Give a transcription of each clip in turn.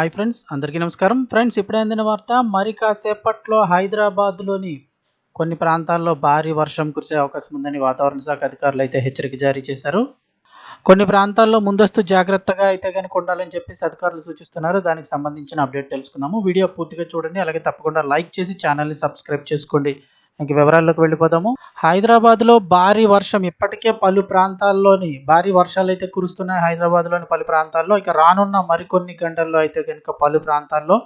Hi friends అందరికీ నమస్కారం. Friends ఇప్పుడే అందిన వార్త మరి కాసేపట్లో హైదరాబాద్లోని కొన్ని ప్రాంతాల్లో భారీ వర్షం కురిసే అవకాశం ఉందని వాతావరణ శాఖ అధికారులు అయితే హెచ్చరిక జారీ చేశారు. కొన్ని ప్రాంతాల్లో ముందస్తు జాగ్రత్తగా అయితే కనుక ఉండాలని చెప్పేసి అధికారులు సూచిస్తున్నారు. దానికి సంబంధించిన అప్డేట్ తెలుసుకుందాము. వీడియో పూర్తిగా చూడండి అలాగే తప్పకుండా లైక్ చేసి ఛానల్ని సబ్స్క్రైబ్ చేసుకోండి. ఇంక వివరాల్లోకి వెళ్ళిపోదాము. హైదరాబాద్లో భారీ వర్షం ఇప్పటికే పలు ప్రాంతాల్లోని భారీ వర్షాలు అయితే కురుస్తున్నాయి హైదరాబాద్లోని పలు ప్రాంతాల్లో. ఇక రానున్న మరికొన్ని గంటల్లో అయితే కనుక పలు ప్రాంతాల్లో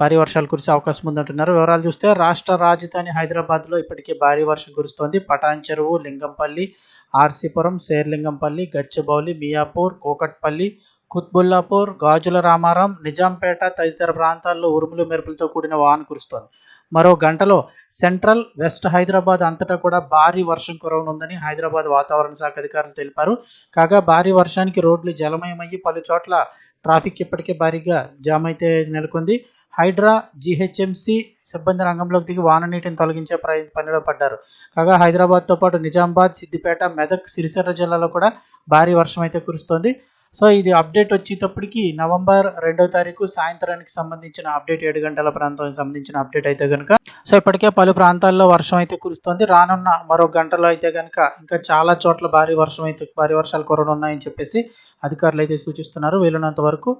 భారీ వర్షాలు కురిసే అవకాశం ఉందంటున్నారు. వివరాలు చూస్తే రాష్ట్ర రాజధాని హైదరాబాద్లో ఇప్పటికే భారీ వర్షం కురుస్తోంది. పటాన్ చెరువు లింగంపల్లి ఆర్సీపురం శేర్లింగంపల్లి గచ్చిబౌలి మియాపూర్ కోకట్పల్లి కుత్బుల్లాపూర్ గాజుల రామారాం నిజాంపేట తదితర ప్రాంతాల్లో ఉరుములు మెరుపులతో కూడిన వాన కురుస్తోంది. మరో గంటలో సెంట్రల్ వెస్ట్ హైదరాబాద్ అంతటా కూడా భారీ వర్షం కురవనుందని హైదరాబాద్ వాతావరణ శాఖ అధికారులు తెలిపారు. కాగా భారీ వర్షానికి రోడ్లు జలమయమయ్యి పలు చోట్ల ట్రాఫిక్ ఇప్పటికే భారీగా జామ్ అయితే నెలకొంది. హైడ్రా జీహెచ్ఎంసీ సిబ్బంది రంగంలోకి దిగి వాన నీటిని తొలగించే ప్ర పనిలో పడ్డారు. కాగా హైదరాబాద్తో పాటు నిజామాబాద్ సిద్దిపేట మెదక్ సిరిసిల్ల జిల్లాలో కూడా భారీ వర్షం అయితే కురుస్తోంది. సో ఇది అప్డేట్ వచ్చేటప్పటికి నవంబర్ రెండో తారీఖు సాయంత్రానికి సంబంధించిన అప్డేట్ ఏడు గంటల ప్రాంతానికి సంబంధించిన అప్డేట్ అయితే కనుక సో ఇప్పటికే పలు ప్రాంతాల్లో వర్షం అయితే కురుస్తోంది. రానున్న మరో గంటలో అయితే కనుక ఇంకా చాలా చోట్ల భారీ వర్షం అయితే భారీ వర్షాలు కురవనున్నాయని చెప్పేసి అధికారులు అయితే సూచిస్తున్నారు. వీలున్నంత వరకు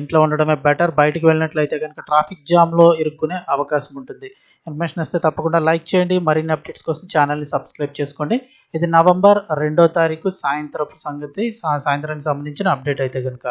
ఇంట్లో ఉండడమే బెటర్. బయటికి వెళ్ళినట్లయితే కనుక ట్రాఫిక్ జామ్లో ఇరుక్కునే అవకాశం ఉంటుంది. ఇన్ఫర్మేషన్ వస్తే తప్పకుండా లైక్ చేయండి. మరిన్ని అప్డేట్స్ కోసం ఛానల్ని సబ్స్క్రైబ్ చేసుకోండి. ఇది నవంబర్ రెండో తారీఖు సాయంత్రపు సంగతి. సాయంత్రానికి సంబంధించిన అప్డేట్ అయితే కనుక